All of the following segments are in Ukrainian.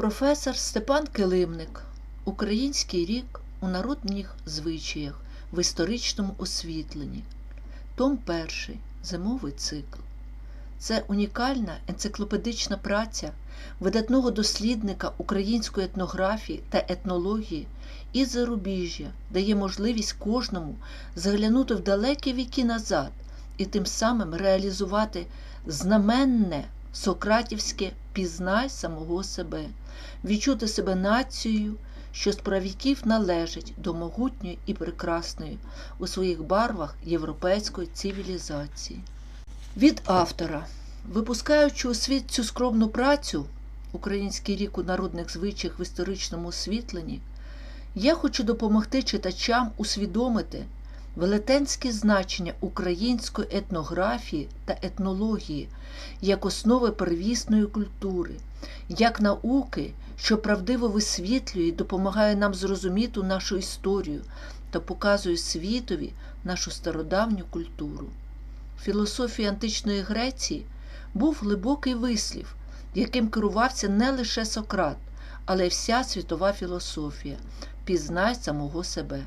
Професор Степан Килимник. Український рік у народних звичаях в історичному освітленні. Том 1. Зимовий цикл. Це унікальна енциклопедична праця видатного дослідника української етнографії та етнології і зарубіжжя дає можливість кожному заглянути в далекі віки назад і тим самим реалізувати знаменне сократівське пізнай самого себе, відчути себе нацією, що з правіків належить до могутньої і прекрасної у своїх барвах європейської цивілізації. Від автора, випускаючи у світ цю скромну працю, Український рік у народних звичаях в історичному освітленні, я хочу допомогти читачам усвідомити велетенське значення української етнографії та етнології як основи первісної культури, як науки, що правдиво висвітлює і допомагає нам зрозуміти нашу історію та показує світові нашу стародавню культуру. В філософії античної Греції був глибокий вислів, яким керувався не лише Сократ, але й вся світова філософія пізнай самого себе.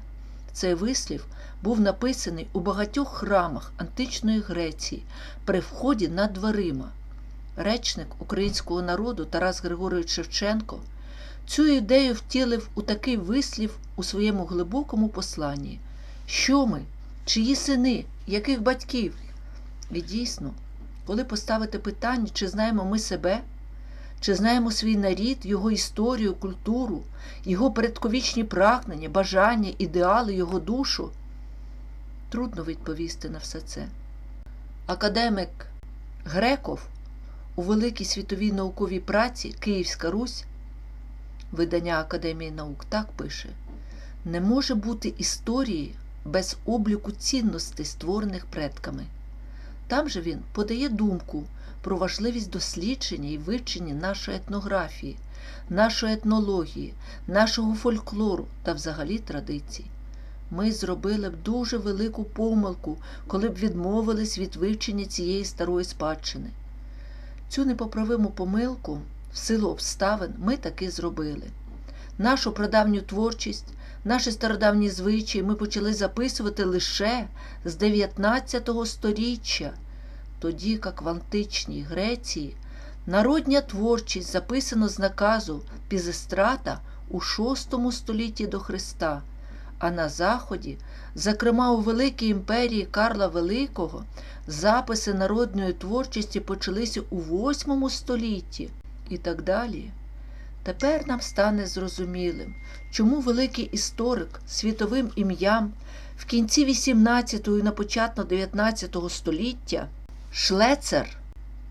Цей вислів був написаний у багатьох храмах античної Греції при вході над дверима. Речник українського народу Тарас Григорович Шевченко цю ідею втілив у такий вислів у своєму глибокому посланні. Що ми, чиї сини, яких батьків? І дійсно, коли поставити питання, чи знаємо ми себе, чи знаємо свій нарід, його історію, культуру, його передковічні прагнення, бажання, ідеали, його душу, трудно відповісти на все це. Академик Греков у великій світовій науковій праці Київська Русь, видання Академії наук так пише: не може бути історії без обліку цінностей, створених предками. Там же він подає думку про важливість дослідження і вивчення нашої етнографії, нашої етнології, нашого фольклору та взагалі традицій. Ми зробили б дуже велику помилку, коли б відмовились від вивчення цієї старої спадщини. Цю непоправиму помилку, в силу обставин, ми таки зробили. Нашу прадавню творчість, наші стародавні звичаї ми почали записувати лише з 19 століття, тоді як в античній Греції народня творчість записана з наказу Пізестрата у VI столітті до Христа, а на Заході, зокрема у Великій імперії Карла Великого, записи народної творчості почалися у VIII столітті і так далі. Тепер нам стане зрозумілим, чому великий історик світовим ім'ям в кінці XVIII і на початку XIX століття Шлецер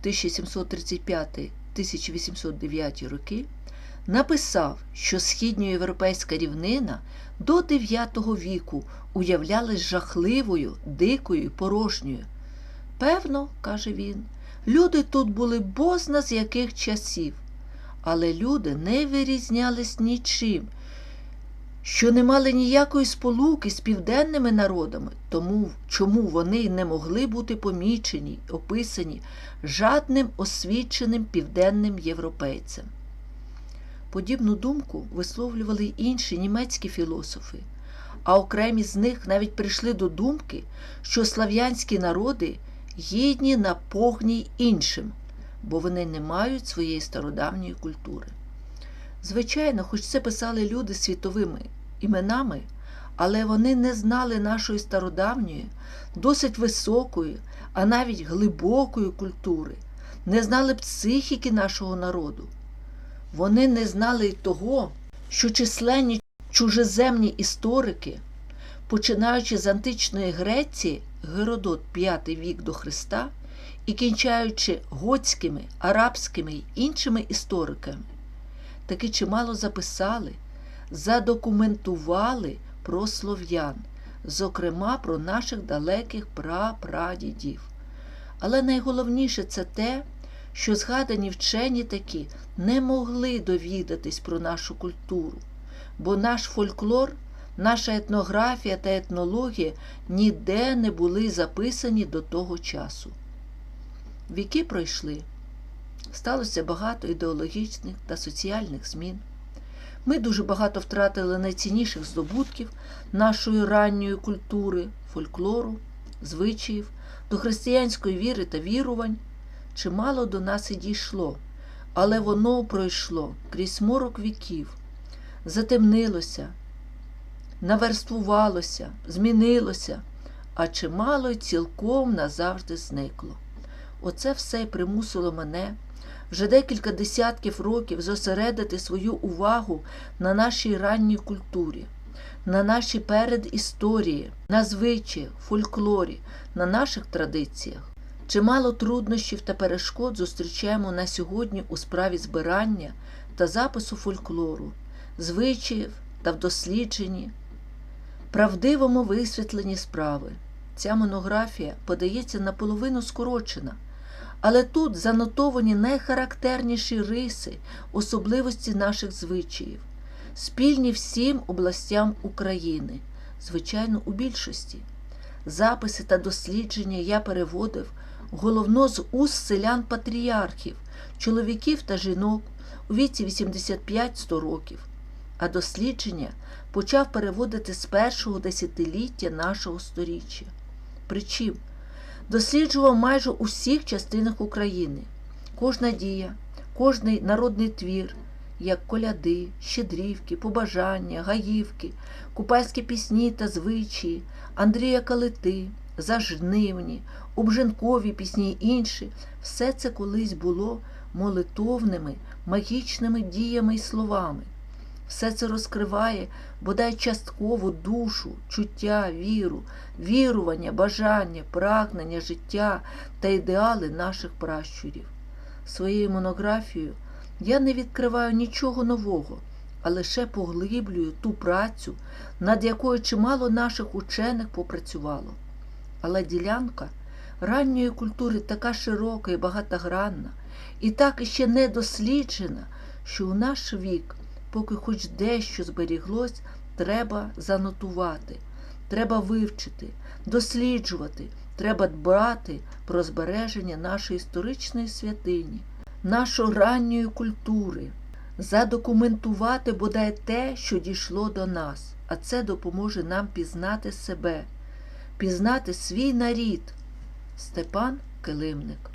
1735-1809 роки написав, що східньоєвропейська рівнина до IX віку уявлялась жахливою, дикою, порожньою. Певно, каже він, люди тут були бозна з яких часів, але люди не вирізнялись нічим, що не мали ніякої сполуки з південними народами, тому чому вони не могли бути помічені, описані жадним освіченим південним європейцем. Подібну думку висловлювали й інші німецькі філософи, а окремі з них навіть прийшли до думки, що слав'янські народи гідні на погній іншим, бо вони не мають своєї стародавньої культури. Звичайно, хоч це писали люди світовими іменами, але вони не знали нашої стародавньої, досить високої, а навіть глибокої культури, не знали психіки нашого народу. Вони не знали й того, що численні чужеземні історики, починаючи з античної Греції, Геродот V вік до Христа і кінчаючи готськими, арабськими й іншими істориками, таки чимало записали, задокументували про слов'ян, зокрема про наших далеких прапрадідів. Але найголовніше це те, що згадані вчені такі не могли довідатись про нашу культуру, бо наш фольклор, наша етнографія та етнологія ніде не були записані до того часу. Віки пройшли, сталося багато ідеологічних та соціальних змін. Ми дуже багато втратили найцінніших здобутків нашої ранньої культури, фольклору, звичаїв, до християнської віри та вірувань. Чимало до нас і дійшло, але воно пройшло крізь морок віків, затемнилося, наверствувалося, змінилося, а чимало й цілком назавжди зникло. Оце все примусило мене вже декілька десятків років зосередити свою увагу на нашій ранній культурі, на нашій передісторії, на звичаях, фольклорі, на наших традиціях. Чимало труднощів та перешкод зустрічаємо на сьогодні у справі збирання та запису фольклору, звичаїв та в дослідженні, правдивому висвітленні справи. Ця монографія подається наполовину скорочена, але тут занотовані найхарактерніші риси, особливості наших звичаїв, спільні всім областям України, звичайно, у більшості. Записи та дослідження я переводив головно з уст селян патріархів, чоловіків та жінок у віці 85-100 років, а дослідження почав переводити з першого десятиліття нашого сторіччя. Причим досліджував майже у всіх частинах України. Кожна дія, кожний народний твір, як коляди, щедрівки, побажання, гаївки, купальські пісні та звичаї, Андрія Калити, зажнивні, обжинкові пісні й інші, все це колись було молитовними, магічними діями й словами. Все це розкриває бодай частково душу, чуття, віру, вірування, бажання, прагнення, життя та ідеали наших пращурів. Своєю монографією я не відкриваю нічого нового, а лише поглиблюю ту працю, над якою чимало наших учених попрацювало. Але ділянка ранньої культури така широка і багатогранна, і так іще не досліджена, що у наш вік поки хоч дещо зберіглось, треба занотувати, треба вивчити, досліджувати, треба дбати про збереження нашої історичної святині, нашої ранньої культури, задокументувати бодай те, що дійшло до нас, а це допоможе нам пізнати себе, пізнати свій нарід. Степан Килимник